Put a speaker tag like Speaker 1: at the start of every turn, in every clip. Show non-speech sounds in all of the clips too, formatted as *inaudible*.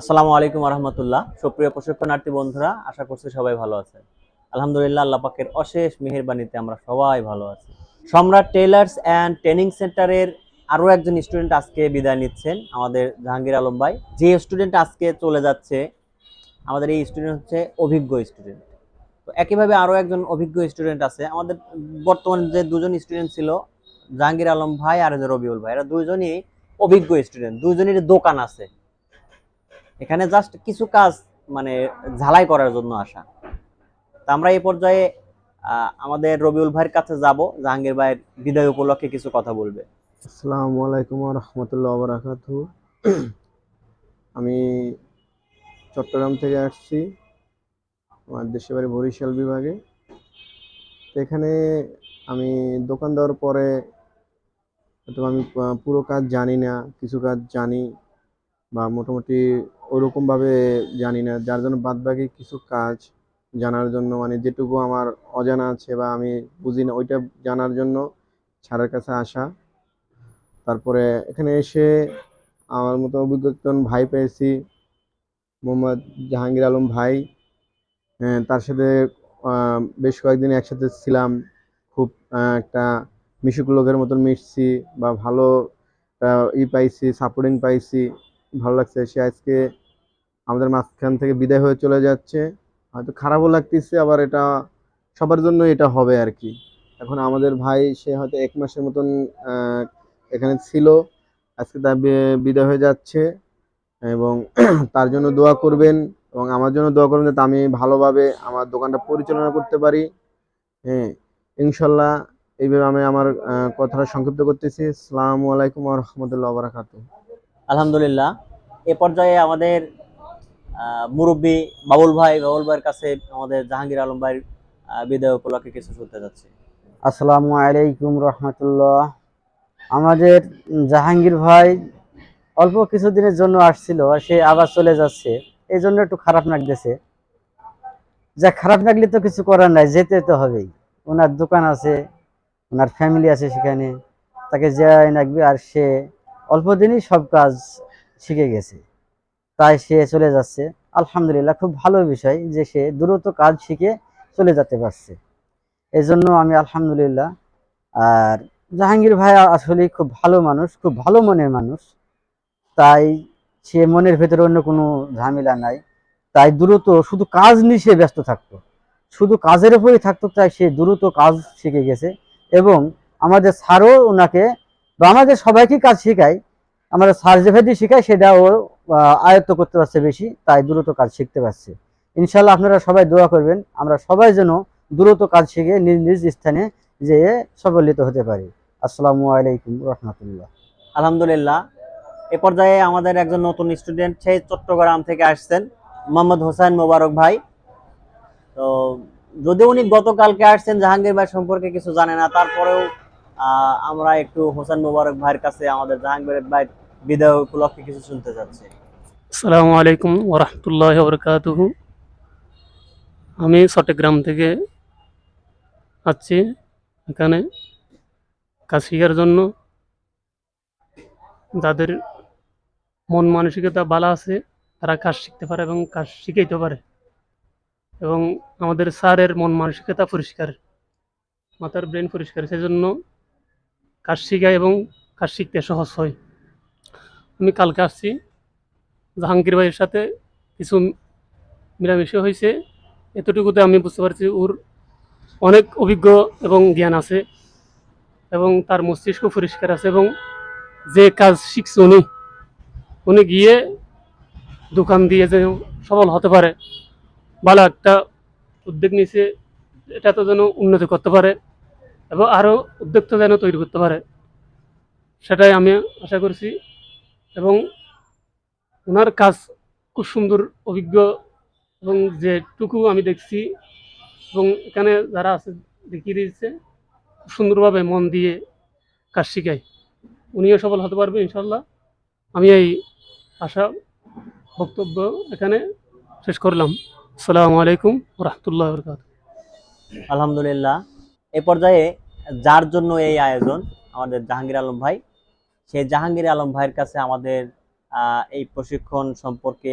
Speaker 1: আসসালামু আলাইকুম রহমতুল্লাহ সুপ্রিয় প্রশিক্ষণার্থী বন্ধুরা, আশা করছি সবাই ভালো আছে আলহামদুলিল্লাহ, আল্লাহ পাকের অশেষ মেহেরবানিতে আমরা সবাই ভালো আছি। সম্রাট টেইলার্স অ্যান্ড ট্রেনিং সেন্টারের আরও একজন স্টুডেন্ট আজকে বিদায় নিচ্ছেন, আমাদের জাহাঙ্গীর আলম ভাই। যে স্টুডেন্ট আজকে চলে যাচ্ছে, আমাদের এই স্টুডেন্ট হচ্ছে অভিজ্ঞ স্টুডেন্ট। তো একইভাবে আরও একজন অভিজ্ঞ স্টুডেন্ট আছে। আমাদের বর্তমান যে দুজন স্টুডেন্ট ছিল, জাহাঙ্গীর আলম ভাই আর রবিউল ভাই, এরা দুইজনই অভিজ্ঞ স্টুডেন্ট দুইজনেরই দোকান আছে। এখানে জাস্ট কিছু কাজ মানে ঝালাই করার জন্য আসা। তা আমরা এই পর্যায়ে আমাদের রবিউল ভাইয়ের কাছে যাব, জাহাঙ্গীর ভাইয়ের বিদায় উপলক্ষে কিছু কথা বলবে।
Speaker 2: আসসালামু আলাইকুম রহমতুল্লাহ বারাকাতু আমি চট্টগ্রাম থেকে আসছি, আমার দেশের বাড়ি বরিশাল বিভাগে। এখানে আমি দোকান দেওয়ার পরে হয়তো আমি পুরো কাজ জানি না, কিছু কাজ জানি বা মোটামুটি ওরকমভাবে জানি না। যার জন্য বাদবাকি কিছু কাজ জানার জন্য মানে যেটুকু আমার অজানা আছে বা আমি বুঝি না ওইটা জানার জন্য স্যারের কাছে আসা। তারপরে এখানে এসে আমার মতো অভিজ্ঞ একজন ভাই পেয়েছি মোহাম্মদ জাহাঙ্গীর আলম ভাই। হ্যাঁ, তার সাথে বেশ কয়েকদিন একসাথে ছিলাম। খুব একটা মিশুক লোকের মতন মিশছি বা ভালো ই পাইছি সাপোর্টিং পাইছি। ভালো লাগছে। সে আজকে আমাদের মাঝখান থেকে বিদায় হয়ে চলে যাচ্ছে। হয়তো খারাপও লাগতেছে, আবার এটা সবার জন্য এটা হবে আর কি এখন আমাদের ভাই, সে হয়তো এক মাসের মতন এখানে ছিল। আজকে তার বিদায় হয়ে যাচ্ছে এবং *clears throat* তার জন্য দোয়া করবেন এবং আমার জন্য দোয়া করবেন যাতে আমি ভালোভাবে আমার দোকানটা পরিচালনা করতে পারি। হ্যাঁ ইনশাল্লাহ এইভাবে আমি আমার কথাটা সংক্ষিপ্ত করতেছি। আসসালামু আলাইকুম রহমতুল্লাহ বারাকাতু
Speaker 1: আলহামদুলিল্লাহ। এ পর্যায়ে আমাদের মুরব্বী বাবুল ভাই, বাবুল ভাইয়ের কাছে আমাদের জাহাঙ্গীর আলম ভাইয়ের বিদায় উপলক্ষে কিছু শুনতে যাচ্ছে।
Speaker 3: আসসালামু আলাইকুম রহমতুল্লাহ। আমাদের জাহাঙ্গীর ভাই অল্প কিছুদিনের জন্য আসছিল সে আবার চলে যাচ্ছে। এই জন্য একটু খারাপ লাগতেছে। যা খারাপ লাগলে তো কিছু করার নাই, যেতে তো হবেই। ওনার দোকান আছে, ওনার ফ্যামিলি আছে সেখানে, তাকে যাই লাগবে আর সে অল্প দিনই সব কাজ শিখে গেছে। তাই সে চলে যাচ্ছে। আলহামদুলিল্লাহ, খুব ভালো বিষয় যে সে দ্রুত কাজ শিখে চলে যেতে পারছে। এই জন্য আমি আলহামদুলিল্লাহ, আর জাহাঙ্গীর ভাই আসলে খুব ভালো মানুষ, খুব ভালো মনের মানুষ। তাই সে মনের ভেতরে অন্য কোনো ঝামেলা নাই। তাই দ্রুত শুধু কাজ নিয়ে সে ব্যস্ত থাকতো। শুধু কাজের উপরেই থাকতো, তাই সে দ্রুত কাজ শিখে গেছে। এবং আমাদের স্যারও ওনাকে বা আমাদের সবাইকে কাজ শেখায় আমাদের স্যার যেভাবে শেখায় সেটা ও আয়ত্ত করতে পারছে বেশি, তাই দ্রুত কাজ শিখতে পারছে। ইনশাল্লাহ আপনারা সবাই দোয়া করবেন, আমরা সবাই যেন দ্রুত কাজ শিখে নিজ নিজ স্থানে যেয়ে সফলিত হতে পারি। আসসালামু আলাইকুম রহমতুল্লাহ।
Speaker 1: আলহামদুলিল্লাহ। এ পর্যায়ে আমাদের একজন নতুন স্টুডেন্ট সেই চট্টগ্রাম থেকে আসছেন, মোহাম্মদ হোসেন মোবারক ভাই। তো, যদি উনি গতকালকে আসছেন, জাহাঙ্গীর ভাই সম্পর্কে কিছু জানে না, তারপরেও আমরা একটু হোসেন মোবারক ভাইয়ের কাছে আমাদের জাহাঙ্গীর ভাই বিদায় উপলক্ষে কিছু শুনতে যাচ্ছি
Speaker 4: আসসালামু আলাইকুম ওরহমতুল্লাহ বরকাতুহু আমি চট্টগ্রাম থেকে আসছি এখানে কাজ জন্য। যাদের মন মানসিকতা ভালো আছে, তারা কাজ শিখতে পারে এবং কাজ শিখাইতে পারে। এবং আমাদের স্যারের মন মানসিকতা পরিষ্কার, মাথার ব্রেন পরিষ্কার, সেজন্য কাজ শিখায় এবং কাজ শিখতে সহজ হয়। আমি কালকে আসছি, জাহাঙ্গীর ভাইয়ের সাথে কিছু মিলামিশে হয়েছে। এতটুকুতে আমি বুঝতে পারছি ওর অনেক অভিজ্ঞ এবং জ্ঞান আছে এবং তার মস্তিষ্ক পরিষ্কার আছে এবং যে কাজ শিখছে উনি উনি গিয়ে দোকান দিয়ে যে সফল হতে পারে, ভালো একটা উদ্যোগ নিয়েছে, এটা তো যেন উন্নতি করতে পারে। এবং আরও উদ্যোক্তা যেন তৈরি করতে পারে, সেটাই আমি আশা করছি। এবং ওনার কাজ খুব সুন্দর, অভিজ্ঞ এবং যেটুকু আমি দেখছি এবং এখানে যারা আছে দেখিয়ে দিয়েছে সুন্দরভাবে মন দিয়ে কাজ শিখায়। উনিও সফল হতে পারবে ইনশাল্লাহ আমি এই আশা, বক্তব্য এখানে শেষ করলাম। আসসালামু আলাইকুম রহমতুল্লাহ বরকাত
Speaker 1: আলহামদুলিল্লাহ। এ পর্যায়ে যার জন্য এই আয়োজন, আমাদের জাহাঙ্গীর আলম ভাই, সেই জাহাঙ্গীর আলম ভাইয়ের কাছে আমাদের এই প্রশিক্ষণ সম্পর্কে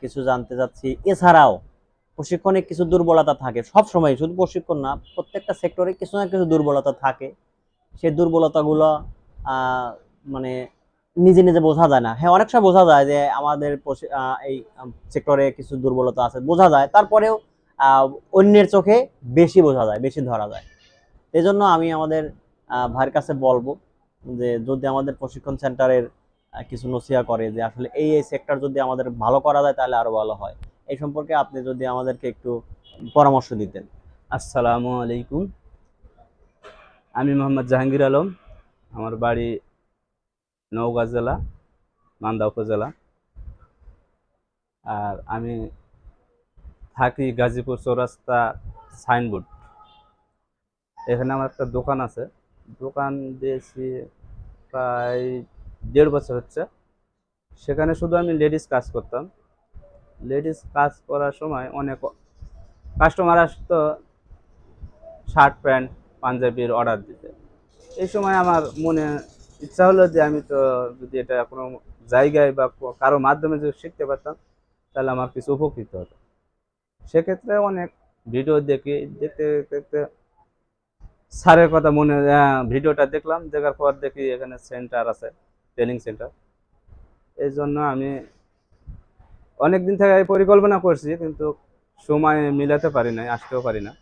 Speaker 1: কিছু জানতে চাচ্ছি। এছাড়াও প্রশিক্ষণে কিছু দুর্বলতা থাকে। সব সময় শুধু প্রশিক্ষণ না, প্রত্যেকটা সেক্টরে কিছু না কিছু দুর্বলতা থাকে। সেই দুর্বলতাগুলো মানে নিজে নিজে বোঝা যায় না। হ্যাঁ অনেক সময় বোঝা যায় যে আমাদের এই সেক্টরে কিছু দুর্বলতা আছে, বোঝা যায়। তারপরেও অন্যের চোখে বেশি বোঝা যায়, বেশি ধরা যায়। এই জন্য আমি আমাদের ভাইয়ের কাছে বলব যে যদি আমাদের প্রশিক্ষণ সেন্টারের কিছু নসিহা করে যে আসলে এই এই সেক্টর যদি আমাদের ভালো করা যায় তাহলে আরও ভালো হয়। এই সম্পর্কে আপনি যদি আমাদেরকে একটু পরামর্শ দিতেন।
Speaker 5: আসসালামু আলাইকুম। আমি মোহাম্মদ জাহাঙ্গীর আলম, আমার বাড়ি নওগাঁ জেলা, মান্দা উপজেলা। আর আমি থাকি গাজীপুর চৌরাস্তা সাইনবোর্ড। এখানে আমার একটা দোকান আছে। দোকান দিয়েছি প্রায় দেড় বছর হচ্ছে। সেখানে শুধু আমি লেডিস কাজ করতাম। লেডিস কাজ করার সময় অনেক কাস্টমার আসতো শার্ট, প্যান্ট, পাঞ্জাবির অর্ডার দিতে। এই সময় আমার মনে ইচ্ছা হলো যে আমি তো যদি এটা কোনো জায়গায় বা কারও মাধ্যমে যদি শিখতে পারতাম, তাহলে আমার কিছু উপকৃত হতো। সেক্ষেত্রে অনেক ভিডিও দেখি, দেখতে দেখতে স্যারের কথা মনে আহ, ভিডিওটা দেখলাম দেখার পর দেখি এখানে সেন্টার আছে ট্রেনিং সেন্টার এই জন্য আমি অনেক দিন থেকে পরিকল্পনা করছি কিন্তু সময় মিলাতে পারি না আসতেও পারি না।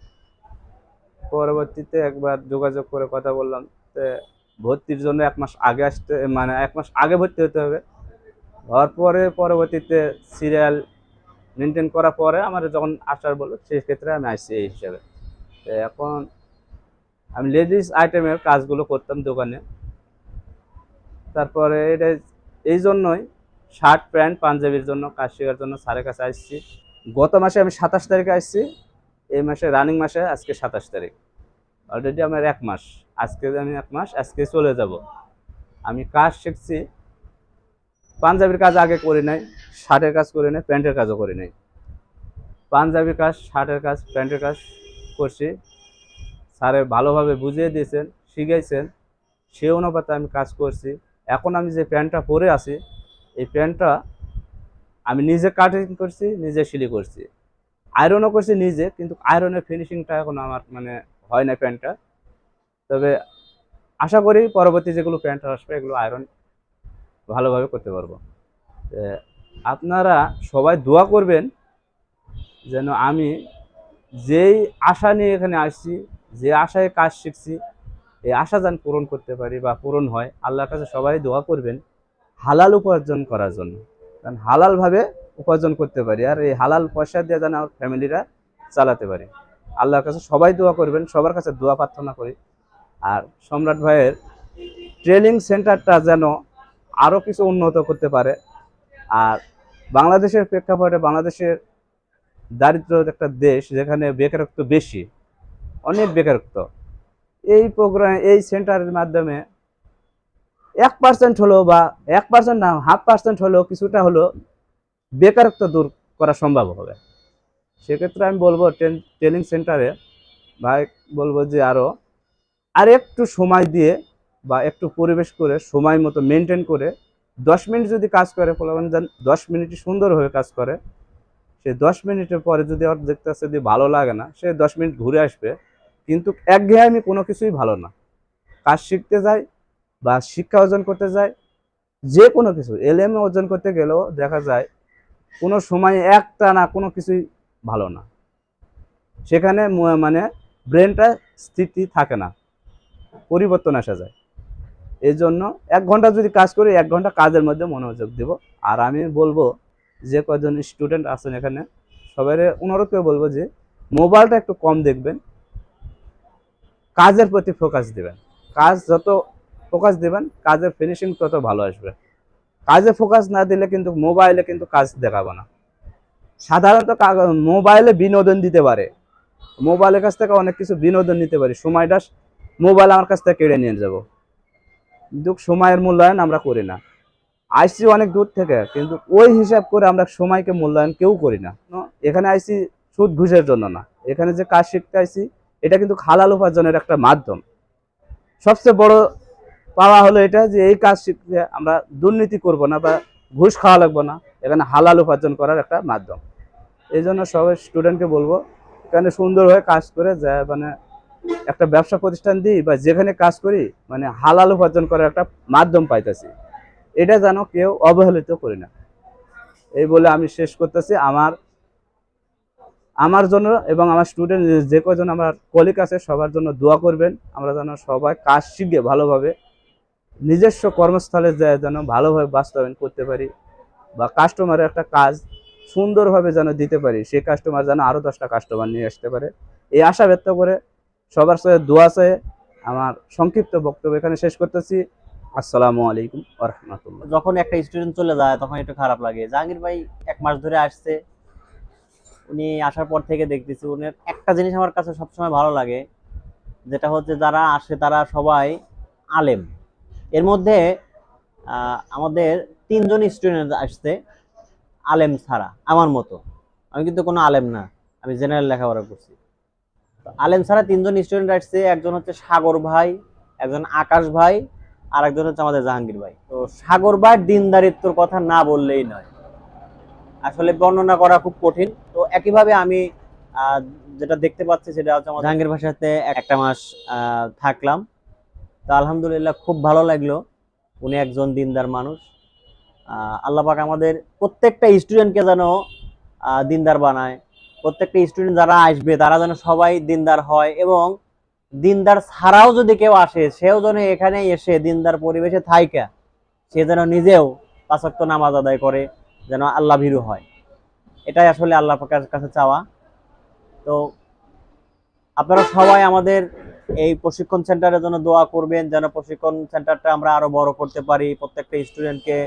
Speaker 5: পরবর্তীতে একবার যোগাযোগ করে কথা বললাম ভর্তির জন্য এক মাস আগে আসতে মানে এক মাস আগে ভর্তি হতে হবে। হওয়ার পরে পরবর্তীতে সিরিয়াল মেনটেন করার পরে আমার যখন আসার বলল সেই ক্ষেত্রে আমি আসছি এই হিসাবে। এখন আমি লেডিস আইটেমের কাজগুলো করতাম দোকানে। তারপরে এটা এই জন্যই শার্ট, প্যান্ট, পাঞ্জাবির জন্য, কাজ শেখার জন্য স্যারের কাছে আসছি। গত মাসে আমি সাতাশ তারিখে আসছি, এই মাসে রানিং মাসে আজকে সাতাশ তারিখ। অলরেডি আমার এক মাস, আজকে আমি এক মাস, আজকে চলে যাব। আমি কাজ শিখছি, পাঞ্জাবির কাজ আগে করি নাই, শার্টের কাজ করি নাই, প্যান্টের কাজও করি নাই। পাঞ্জাবির কাজ, শার্টের কাজ, প্যান্টের কাজ করছি স্যারে ভালোভাবে বুঝিয়ে দিয়েছেন, শিখাইছেন। সে অনুপাতে আমি কাজ করছি। এখন আমি যে প্যান্টটা পরে আছি, এই প্যান্টটা আমি নিজে কাটিং করছি, নিজে সিলি করছি। আয়রনও করছি নিজে, কিন্তু আয়রনের ফিনিশিংটা এখন আমার মানে হয় না প্যান্টটা। তবে আশা করি পরবর্তী যেগুলো প্যান্ট আসবে, এগুলো আয়রন ভালোভাবে করতে পারব। আপনারা সবাই দোয়া করবেন যেন আমি যেই আশা নিয়ে এখানে আসছি যে আশায় কাজ শিখছি এই আশা যেন পূরণ করতে পারি বা পূরণ হয়, আল্লাহর কাছে সবাই দোয়া করবেন, হালাল উপার্জন করার জন্য। কারণ হালালভাবে উপার্জন করতে পারি আর এই হালাল পয়সা দিয়ে যেন আমার ফ্যামিলিরা চালাতে পারি। আল্লাহর কাছে সবাই দোয়া করবেন, সবার কাছে দোয়া প্রার্থনা করি। আর সম্রাট ভাইয়ের ট্রেনিং সেন্টারটা যেন আরও কিছু উন্নত করতে পারে। আর বাংলাদেশের প্রেক্ষাপটে বাংলাদেশের দারিদ্র একটা দেশ যেখানে বেকারত্ব বেশি অনেক বেকারত্ব। এই প্রোগ্রাম এই সেন্টারের মাধ্যমে এক পার্সেন্ট হলো বা এক পার্সেন্ট না হাফ পার্সেন্ট হলেও কিছুটা হলো বেকারত্ব দূর করা সম্ভব হবে। সেক্ষেত্রে আমি বলব ট্রেন- সেন্টারে ভাই বলব যে আরও আর একটু সময় দিয়ে বা একটু পরিবেশ করে, সময় মতো মেনটেন করে দশ মিনিট যদি কাজ করে, ফলাফল যান দশ মিনিটই সুন্দরভাবে কাজ করে, সে দশ মিনিটের পরে যদি ওর দেখতেছে যদি ভালো লাগে না, সে দশ মিনিট ঘুরে আসবে। কিন্তু একঘেয়েমি কোনো কিছুই ভালো না। কাজ শিখতে যায় বা শিক্ষা অর্জন করতে যায় যে কোনো কিছু এলএম অর্জন করতে গেলেও দেখা যায় কোনো সময় একটা না কোনো কিছুই ভালো না। সেখানে মানে ব্রেনটা স্থিতি থাকে না, পরিবর্তন আসা যায়। এই জন্য এক ঘণ্টা যদি কাজ করি, এক ঘণ্টা কাজের মধ্যে মনোযোগ দেব। আর আমি বলব যে কজন স্টুডেন্ট আছেন এখানে সবাই অনুরোধ করে বলব যে মোবাইলটা একটু কম দেখবেন। কাজের প্রতি ফোকাস দিবেন। কাজ যত ফোকাস দিবেন, কাজের ফিনিশিং তত ভালো আসবে। কাজে ফোকাস না দিলে কিন্তু মোবাইলে কিন্তু কাজ দেখাবো না। সাধারণত মোবাইলে বিনোদন দিতে পারে। মোবাইলের কাছ থেকে অনেক কিছু বিনোদন নিতে পারি। সময়টা মোবাইল আমার কাছ থেকে কেড়ে নিয়ে যাব। কিন্তু সময়ের মূল্যায়ন আমরা করি না। আইসি অনেক দূর থেকে, কিন্তু ওই হিসাব করে আমরা সময়কে মূল্যায়ন কেউ করি না। এখানে আইসি সুদ ঘুষের জন্য না। এখানে যে কাজ শিখতে আইসি এটা কিন্তু হালাল উপার্জনের একটা মাধ্যম। সবচেয়ে বড় পাওয়া হলো এটা যে এই কাজ শিখতে আমরা দুর্নীতি করব না বা ঘুষ খাওয়া লাগবে না, এখানে হালাল উপার্জন করার একটা মাধ্যম। এই জন্য সবাই স্টুডেন্টকে বলব, এখানে সুন্দরভাবে কাজ করে যা মানে একটা ব্যবসা প্রতিষ্ঠান দিই বা যেখানে কাজ করি মানে হালাল উপার্জন করার একটা মাধ্যম পাইতেছি। এটা যেন কেউ অবহেলিত করি না। এই বলে আমি শেষ করতেছি। আমার আমার জন্য এবং আমার স্টুডেন্ট যে কজন আমার কলিগ আছে, সবার জন্য দোয়া করবেন। আমরা যেন সবাই কাজ শিখে ভালোভাবে নিজস্ব কর্মস্থলে যায় যেন ভালোভাবে বাস্তবায়ন করতে পারি বা কাস্টমারের একটা কাজ সুন্দরভাবে যেন দিতে পারি সেই কাস্টমার যেন আরও দশটা কাস্টমার নিয়ে আসতে পারে। এই আশা ব্যক্ত করে সবার সাথে দোয়া চাই আমার সংক্ষিপ্ত বক্তব্য এখানে শেষ করতেছি। আসসালামু আলাইকুম রহমতুল্লাহ।
Speaker 1: যখন একটা স্টুডেন্ট চলে যায়, তখন একটু খারাপ লাগে। জাহাঙ্গীর ভাই এক মাস ধরে আসছে উনি আসার পর থেকে দেখতেছি উনার একটা জিনিস আমার কাছে সবসময় ভালো লাগে, যেটা হচ্ছে যারা আসে তারা সবাই আলেম। এর মধ্যে আমাদের তিনজন স্টুডেন্ট আসছে আলেম ছাড়া, আমার মতো। আমি কিন্তু কোনো আলেম না, আমি জেনারেল লেখাপড়া করছি। আলেম ছাড়া তিনজন স্টুডেন্ট আসছে, একজন হচ্ছে সাগর ভাই, একজন আকাশ ভাই, আর একজন হচ্ছে আমাদের জাহাঙ্গীর ভাই। তো সাগর ভাই দিনদারিত্বর কথা না বললেই নয়। আসলে বর্ণনা করা খুব কঠিন। তো একইভাবে আমি যেটা দেখতে পাচ্ছি সেটা হচ্ছে আমার জাহাঙ্গীর ভাষাতে একটা মাস থাকলাম। তো আলহামদুলিল্লাহ খুব ভালো লাগল। উনি একজন দিনদার মানুষ। আহ, আল্লাহ পাক আমাদের প্রত্যেকটা স্টুডেন্টকে যেন দিনদার বানায়। প্রত্যেকটা স্টুডেন্ট যারা আসবে তারা যেন সবাই দিনদার হয় এবং দিনদার ছাড়াও যদি কেউ আসে সেও যেন এখানে এসে দিনদার পরিবেশে থাইকা। সে যেন নিজেও পাঁচক্ত নামাজ আদায় করে। যেন আল্লাহ ভীরু হয়। এটাই আসলে আল্লাহ পাকের কাছে চাওয়া। তো আপনারা সবাই আমাদের এই প্রশিক্ষণ সেন্টারের জন্য দোয়া করবেন, যেন প্রশিক্ষণ সেন্টারটা আমরা আরও বড় করতে পারি, প্রত্যেকটা স্টুডেন্টকে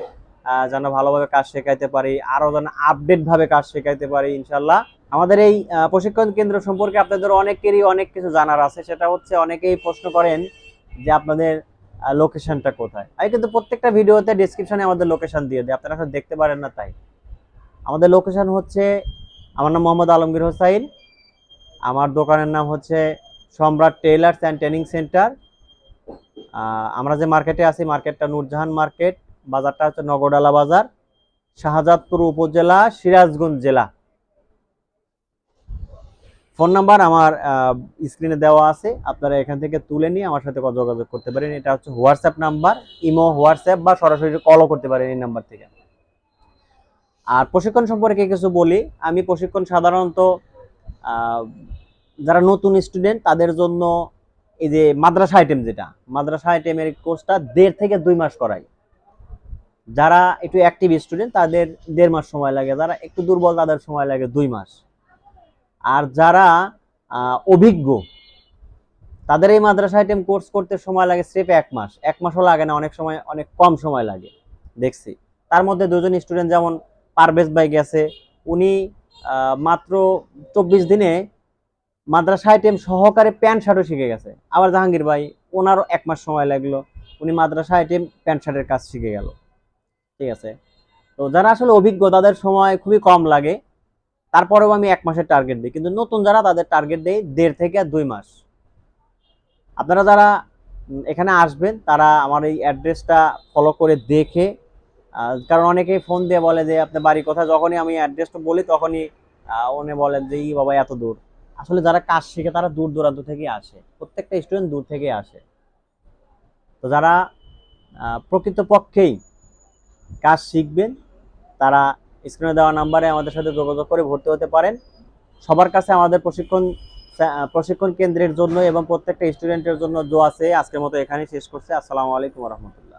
Speaker 1: যেন ভালোভাবে কাজ শেখাইতে পারি, আরও যেন আপডেট ভাবে কাজ শেখাইতে পারি ইনশাল্লাহ আমাদের এই প্রশিক্ষণ কেন্দ্র সম্পর্কে আপনাদের অনেকেরই অনেক কিছু জানার আছে। সেটা হচ্ছে অনেকেই প্রশ্ন করেন যে আপনাদের লোকেশনটা কোথায়? আমি কিন্তু প্রত্যেকটা ভিডিওতে ডিসক্রিপশনে আমাদের লোকেশন দিয়ে দিই আপনারা আসলে দেখতে পারেন না তাই। আমাদের লোকেশন হচ্ছে, আমার নাম মোহাম্মদ আলমগীর হোসাইন। আমার দোকানের নাম হচ্ছে সম্রাট টেইলার্স অ্যান্ড ট্রেনিং সেন্টার। আমরা যে মার্কেটে আছি মার্কেটটা নূরজাহান মার্কেট বাজারটা হচ্ছে নগরডালা বাজার, শাহজাদপুর উপজেলা, সিরাজগঞ্জ জেলা। ফোন নাম্বার আমার স্ক্রিনে দেওয়া আছে। আপনারা এখান থেকে তুলে নিয়ে আমার সাথে যোগাযোগ করতে পারেন। এটা হচ্ছে হোয়াটসঅ্যাপ নাম্বার, ইমো, হোয়াটসঅ্যাপ বা সরাসরি কলও করতে পারেন এই নাম্বার থেকে। আর প্রশিক্ষণ সম্পর্কে কিছু বলি। আমি প্রশিক্ষণ সাধারণত যারা নতুন স্টুডেন্ট তাদের জন্য এই যে মাদ্রাসা আইটেম যেটা, মাদ্রাসা আইটেমের কোর্সটা দেড় থেকে দুই মাস করাই। যারা একটু অ্যাক্টিভ স্টুডেন্ট তাদের দেড় মাস সময় লাগে। যারা একটু দুর্বল, তাদের সময় লাগে দুই মাস। আর যারা অভিজ্ঞ, তাদের এই মাদ্রাসা আইটেম কোর্স করতে সময় লাগে স্রেফ এক মাস। এক মাসও লাগে না, অনেক সময়, অনেক কম সময় লাগে, দেখছি। তার মধ্যে দুজন স্টুডেন্ট যেমন পারভেজ ভাই গেছে, উনি মাত্র চব্বিশ দিনে মাদ্রাসা আইটেম সহকারে প্যান্ট শার্টও শিখে গেছে। আবার জাহাঙ্গীর ভাই, ওনারও এক মাস সময় লাগল, উনি মাদ্রাসা আইটেম প্যান্ট শার্টের কাজ শিখে গেল। ঠিক আছে? তো যারা আসলে অভিজ্ঞ, তাদের সময় খুবই কম লাগে। তারপরেও আমি এক মাসের টার্গেট দিই। কিন্তু নতুন যারা তাদের টার্গেট দেই দেড় থেকে দুই মাস। আপনারা যারা এখানে আসবেন, তারা আমার এই অ্যাড্রেসটা ফলো করে দেখে কারণ অনেকেই ফোন দিয়ে বলে যে, আপনার বাড়ি কোথায় যখনই আমি অ্যাড্রেসটা বলি, তখনই উনি বলেন যে, ই বাবা, এত দূর। আসলে যারা কাজ শিখে, তারা দূর দূরান্ত থেকে আসে। প্রত্যেকটা স্টুডেন্ট দূর থেকে আসে। তো যারা প্রকৃতপক্ষেই কাজ শিখবেন, তারা স্ক্রিনে দেওয়া নাম্বারে আমাদের সাথে যোগাযোগ করে ভর্তি হতে পারেন। সবার কাছে আমাদের প্রশিক্ষণ প্রশিক্ষণ কেন্দ্রের জন্য এবং প্রত্যেকটা স্টুডেন্টের জন্য জো আছে আজকের মতো এখানেই শেষ করছে। আসসালামু আলাইকুম রহমতুল্লাহ।